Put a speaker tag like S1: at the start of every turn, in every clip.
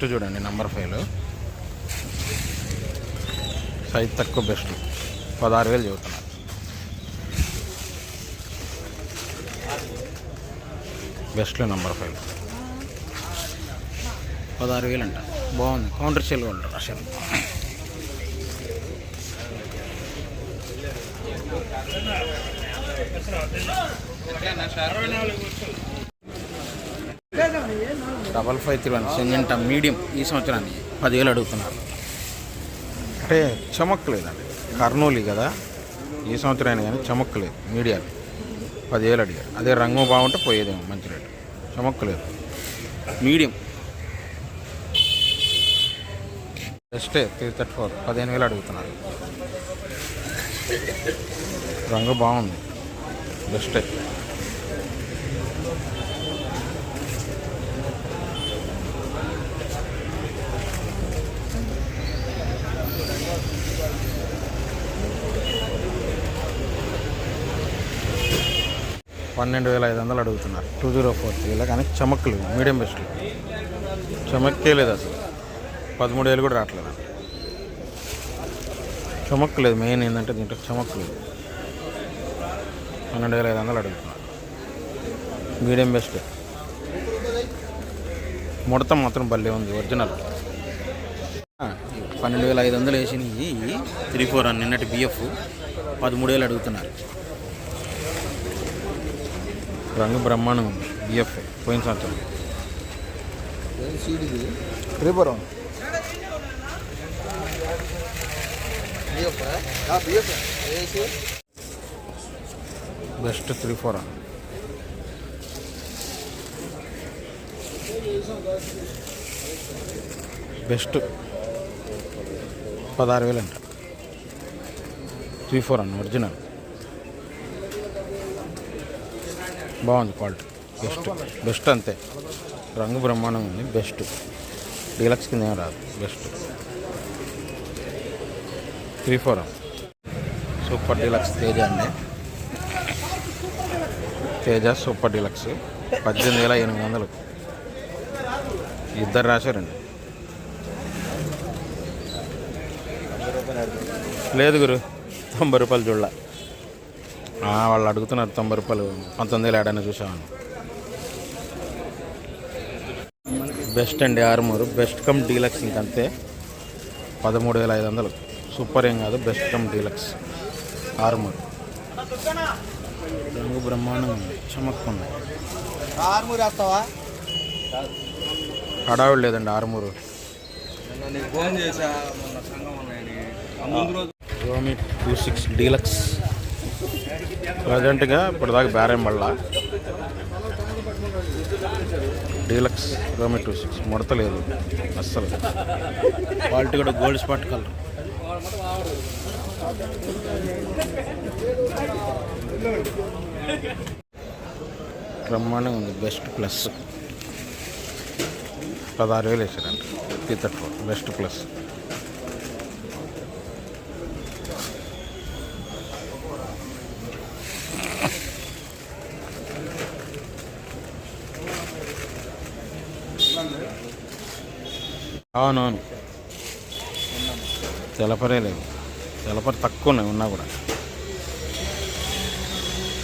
S1: Best చూడండి number ఫైవ్లో size తక్కువ బెస్ట్ పదహారు వేలు చెబుతున్నారు. బెస్ట్లో నెంబర్ ఫైవ్ పదహారు వేలు అంట. బాగుంది. కౌంటర్ సేల్ ఉంటారు అసలు డబల్ ఫైవ్ త్రీ వన్ సెంజంట మీడియం ఈ సంవత్సరాన్ని పదివేలు అడుగుతున్నారు అంటే చమక్కలేదండి. కర్నూలు కదా ఈ సంవత్సరం కానీ చమక్కలేదు మీడియాలు పదివేలు అడిగారు. అదే రంగు బాగుంటే పోయేదేమో మంచి రేటు. చమక్కలేదు. మీడియం. బెస్టే త్రీ థర్టీ ఫోర్. పదిహేను వేలు అడుగుతున్నారు. రంగు బాగుంది. బెస్టే పన్నెండు వేల ఐదు వందలు అడుగుతున్నారు. టూ జీరో ఫోర్ త్రీలో కానీ చమక్కలు మీడియం బెస్ట్లు. చమక్కే లేదు అసలు. పదమూడు వేలు కూడా రావట్లేదు చమక్కు లేదు మెయిన్ ఏంటంటే దీంట్లో చమక్కు లేదు. పన్నెండు వేల ఐదు వందలు అడుగుతున్నారు. Medium best. ముడత మాత్రం భలే ఉంది ఒరిజినల్. పన్నెండు వేల ఐదు వందలు వేసినవి త్రీ ఫోర్ అని నిన్నటి బిఎఫ్ పదమూడు వేలు అడుగుతున్నారు. రంగు బ్రహ్మాండం ఉంది బిఎఫ్ పోయిన సంవత్సరం. బెస్ట్ త్రీ ఫోర్ బెస్ట్ పదహారు వేలు అంట త్రీ ఫోర్ అన్న ఒరిజినల్ బాగుంది క్వాలిటీ. బెస్ట్. బెస్ట్ అంతే. రంగు బ్రహ్మాండంగా ఉంది. బెస్ట్. డీలక్స్ కింద ఏం రాదు. Best. Three four super deluxe Teja అండి. Teja super deluxe. పద్దెనిమిది వేల ఎనిమిది వందలు. ఇద్దరు రాశారండి. లేదు గురు. తొంభై రూపాయలు చూడాల. వాళ్ళు అడుగుతున్నారు తొంభై రూపాయలు పంతొమ్మిది వేలు ఏడైనా చూసామని బెస్ట్ అండి ఆరుమూరు. బెస్ట్ కమ్ డీలక్స్ ఇంకంతే పదమూడు వేల ఐదు వందలు. సూపర్ ఏం కాదు బెస్ట్ కమ్ డీలక్స్. ఆరుమూరు. రంగు బ్రహ్మాండంగా ఉంది చమక్కుంది
S2: ఆర్మూర్ వేస్తావా
S1: హడావిడి లేదండి ఆరుమూరు.
S2: ఫోన్ చేసా మొన్న సంఘం
S1: టూ సిక్స్ డీలక్స్. ప్రజెంట్గా ఇప్పటిదాకా బేరం వల్ల డీలక్స్ రోమి టూ సిక్స్ ముడత లేదు. అస్సలు. క్వాలిటీ కూడా గోల్డ్ స్పాట్ కలర్ బ్రహ్మాండంగా ఉంది. బెస్ట్ ప్లస్ పదహారు వేలు వేసారంట. థర్టీ ఫోర్ బెస్ట్ ప్లస్ అవునవును. తెలపరే లేదు. తెలపర తక్కువ ఉన్నాయి ఉన్నా కూడా.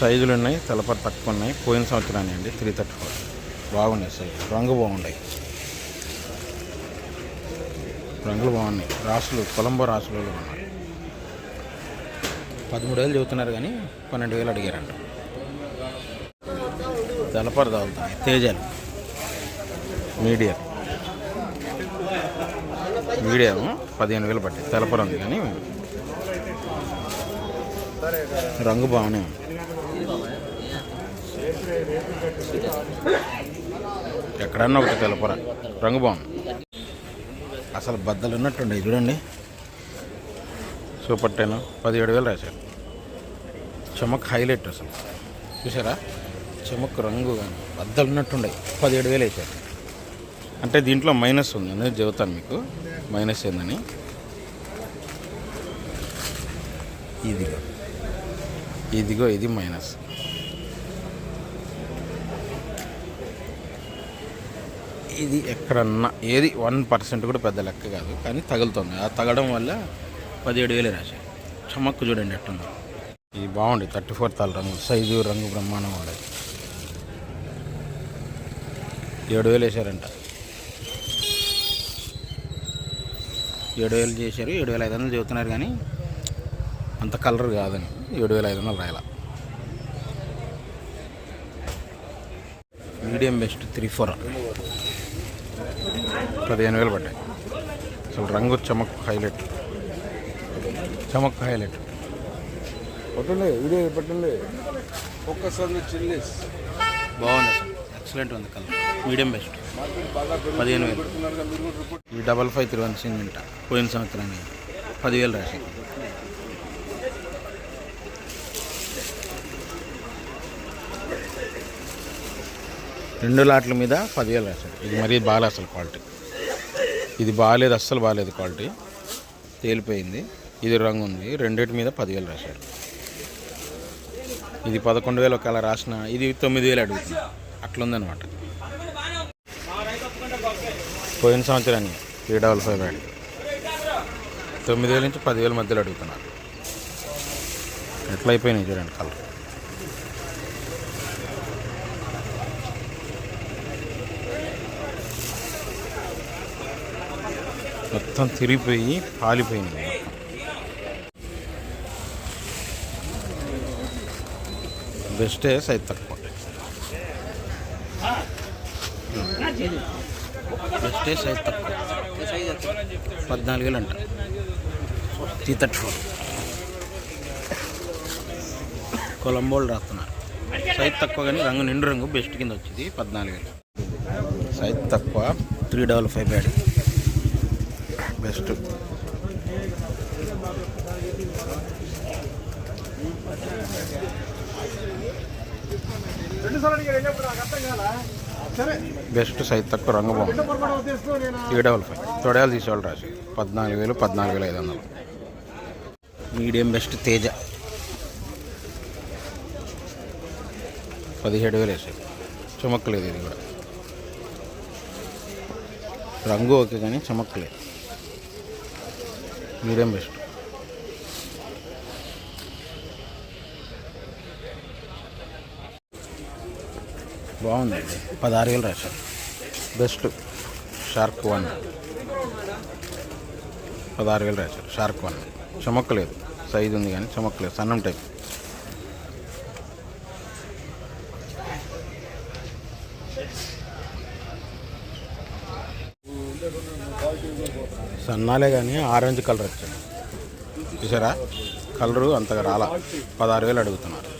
S1: సైజులు ఉన్నాయి తెలపర తక్కువ ఉన్నాయి పోయిన సంవత్సరాన్ని అండి త్రీ థర్టీ ఫోర్. బాగున్నాయి సైజు రంగు బాగున్నాయి రంగులు బాగున్నాయి. రాసులు కొలంబో రాసులు ఉన్నాయి. పదమూడు వేలు చెబుతున్నారు కానీ పన్నెండు వేలు అడిగారంట. తెలపర తాగుతున్నాయి తేజాలు. మీడియా. మీడియం పదిహేను వేలు పట్టాయి తెలపరం ఉంది కానీ రంగు బాగానే ఉంది. ఎక్కడన్నా ఒకటి తెలపర. రంగు బాగుంది. అసలు బద్దలు ఉన్నట్టుండే చూడండి. సూపర్ టెన్ పదిహేడు వేలు రాశారు. చెమక్ హైలైట్ అసలు. చూసారా? చెమక్ రంగు కానీ బద్దలు ఉన్నట్టుండే. పదిహేడు వేలు వేసారు అంటే దీంట్లో మైనస్ ఉంది అనేది చెబుతాను మీకు. మైనస్ ఏందని ఇదిగో. ఇదిగో ఇది మైనస్. ఇది ఎక్కడన్నా ఏది వన్ పర్సెంట్ కూడా పెద్ద లెక్క కాదు కానీ తగులుతుంది. ఆ తగడం వల్ల పదిహేడు వేలు రాశారు చమక్కు చూడండి ఎట్టుందో ఇది బాగుంది థర్టీ ఫోర్ తాల రంగు సైజు రంగు బ్రహ్మాండం ఉండేది ఏడు వేలు వేసారంట. ఏడు వేలు చేశారు ఏడు వేల ఐదు వందలు చెబుతున్నారు కానీ అంత కలర్ కాదని ఏడు వేల ఐదు వందలు రాయాల. Medium best three four. పదిహేను వేలు పడ్డాయి. అసలు రంగు చమక్ హైలైట్. చమక్ హైలైట్.
S2: పట్టండి వీడియో పట్టండి ఒక్కసారి చిల్లీస్.
S1: బాగుంది అసలు. ఎక్సలెంట్ ఉంది కలర్. Medium best. పదిహేను వేలు.
S2: పెడుతున్నారుగా
S1: డబల్ ఫైవ్ త్రీ వన్ సింగ్ అంట. పోయిన సంవత్సరాన్ని పదివేలు రాసి. రెండు లాట్ల మీద పదివేలు రాశాడు ఇది మరీ బాగాలేదు అసలు క్వాలిటీ. ఇది బాగాలేదు అస్సలు బాగాలేదు క్వాలిటీ. తేలిపోయింది. ఇది రంగు ఉంది. రెండిటి మీద పదివేలు రాశాడు ఇది పదకొండు వేలు ఒకవేళ రాసిన ఇది తొమ్మిది వేలు అడుగుతుంది. అట్లుందనమాట పోయిన సంవత్సరాన్ని త్రీ డబల్ ఫైవ్ బ్యాడ్ తొమ్మిది వేల నుంచి పదివేల మధ్యలో అడుగుతున్నారు. ఎట్లా అయిపోయినాయి చూడండి కలర్. మొత్తం తిరిగిపోయి పాలిపోయింది. బెస్టే సైజ్ తక్కువ. బెస్టే సైజ్ తక్కువ. పద్నాలుగు వేలు అంట. టీ థర్టీ ఫోర్ కొలంబోలు రాస్తున్నారు. సైజ్ తక్కువ కానీ రంగు నిండు రంగు బెస్ట్ కింద వచ్చింది. పద్నాలుగు వేలు సైజ్ తక్కువ three double five bad best best size తక్కువ రంగు బాగుంది త్రీ డబల్ ఫైవ్. తొడయాలు తీసేవాళ్ళు రాసి పద్నాలుగు వేలు పద్నాలుగు వేల ఐదు వందలు. Medium best Teja. పదిహేడు వేలు వేసాయి. చమక్కలేదు ఇది కూడా. రంగు ఓకే కానీ చమక్కలేదు. Medium best. బాగుందండి పదహారు వేలు రాశారు బెస్ట్. Shark one. పదహారు వేలు రాశారు షార్క్ వన్. చమక్కలేదు. సైజు ఉంది కానీ చమక్కలేదు. సన్నం టైప్. సన్నాలే కానీ ఆరెంజ్ కలర్ వచ్చింది చూసారా? కలరు అంతగా రాలా. పదహారు వేలు అడుగుతున్నారు.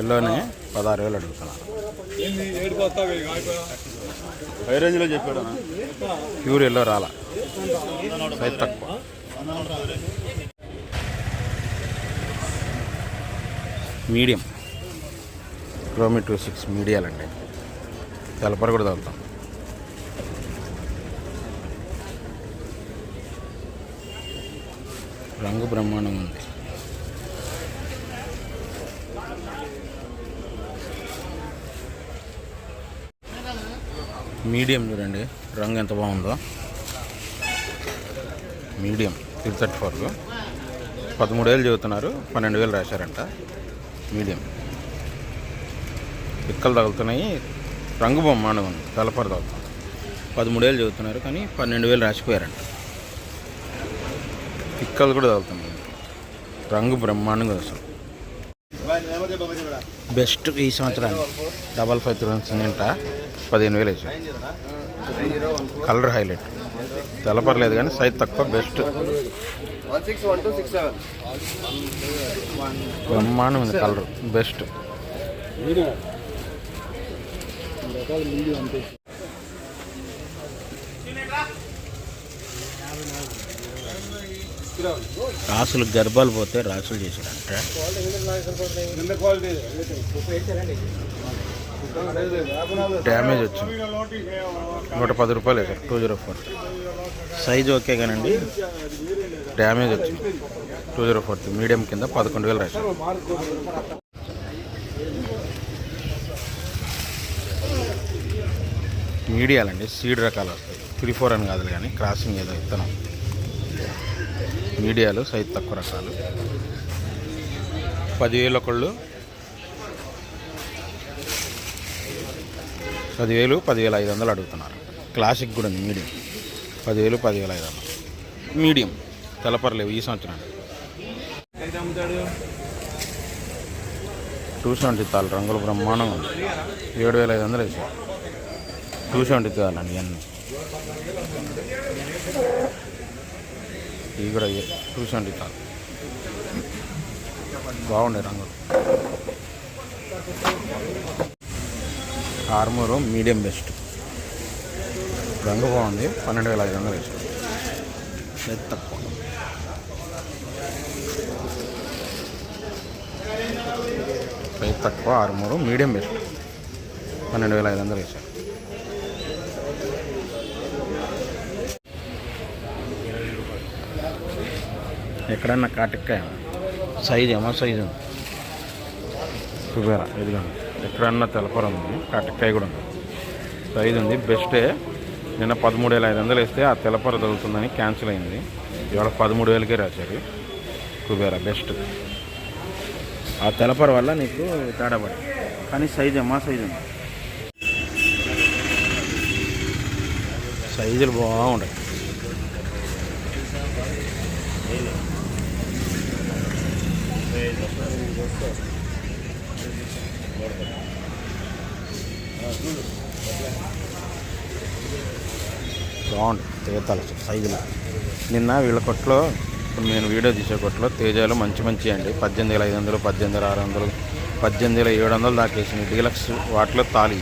S1: ఎల్లోనే పదహారు వేలు
S2: కాగిపోయా
S1: హై రేంజ్లో చెప్పాడు ప్యూర్ ఎల్లో రాలా. సైజ్ తక్కువ. మీడియం. క్రోమి టూ సిక్స్ మీడియాలండి తెలపర కూడా తగులుతాం రంగు బ్రహ్మాండం ఉంది. మీడియం చూడండి. రంగు ఎంత బాగుందో. మీడియం త్రీ థర్టీ ఫోర్లో పదమూడు వేలు చెబుతున్నారు పన్నెండు వేలు రాశారంట. మీడియం. పిక్కలు తగులుతున్నాయి. రంగు బొమ్మాండం ఉంది. తలపర తగులుతుంది. పదమూడు వేలు చెబుతున్నారు కానీ పన్నెండు వేలు రాసిపోయారంట. పిక్కలు కూడా తగులుతున్నాయి. రంగు బ్రహ్మాండంగా అసలు. బెస్ట్ ఈ సంవత్సరానికి. డబల్ ఫైవ్ త్రీ అంట పదిహేను వేలు వేసారు కలర్ హైలైట్. తెలపర్లేదు కానీ సైజ్ తక్కువ బెస్ట్. బ్రహ్మాండం ఉంది కలర్ బెస్ట్. రాసులు గర్భాలు పోతే రాసులు చేశారంట. డ్యామేజ్ వచ్చింది. నూట పది రూపాయలు వేసారు two zero four. Size okay కానండి డ్యామేజ్ వచ్చింది. టూ జీరో ఫోర్ మీడియం కింద పదకొండు వేలు రాశారు. మీడియాలండి సీడ్ రకాలు వస్తాయి. త్రీ ఫోర్ అని కాదు కానీ క్రాసింగ్ ఏదో విత్తనం మీడియాలు సైజ్ తక్కువ రకాలు. పదివేలు ఒకళ్ళు పదివేలు పదివేల ఐదు వందలు అడుగుతున్నారు. క్లాసిక్ కూడా ఉంది మీడియం పదివేలు పదివేల ఐదు వందలు. మీడియం తెలపరలేవు ఈ సంవత్సరం. టూ సెవెంటీ తాళ్ళు రంగులు బ్రహ్మాండంగా ఉంది ఏడు వేల ఐదు వందలు వేసారు. టూ సెవెంటీ తాళ్ళండి ఇవన్నీ ఇవి కూడా టూ సెవెంటీ తాళ్ళు బాగుండే రంగులు. Armur medium best. రంగు బాగుంది. పన్నెండు వేల ఐదు వందలు వేసుకోండి రేట్ తక్కువ. రేట్ తక్కువ ఆరుమూరు మీడియం బెస్ట్. పన్నెండు వేల ఐదు వందలు వేసారు ఎక్కడన్నా కాటిక్కాయ? సైజ్ ఏమో సైజు. చూపారా ఎదుగు ఎక్కడన్నా తెలపర ఉంది. కాటిక్కాయ కూడా ఉంది. సైజు ఉంది. బెస్టే నిన్న పదమూడు వేల ఐదు వందలు వేస్తే ఆ తెలపర తగులుతుందని క్యాన్సిల్ అయింది. ఇవాళ పదమూడు వేలకే రాశారు. కుబేరా బెస్ట్. ఆ తెలపర వల్ల నీకు తేడా పడి కానీ సైజు మా సైజు ఉంది సైజులు బాగుంటాయి బాగుంది తేతాలు సైజులు. నిన్న వీళ్ళ కొట్లో ఇప్పుడు నేను వీడియో తీసే కొట్లో తేజాలు మంచి మంచి అండి. పద్దెనిమిది వేల ఐదు వందలు పద్దెనిమిది వేల ఆరు వందలు పద్దెనిమిది వేల ఏడు వందలు దాకా దాకేసింది డీలక్స్ వాటిలో తాలి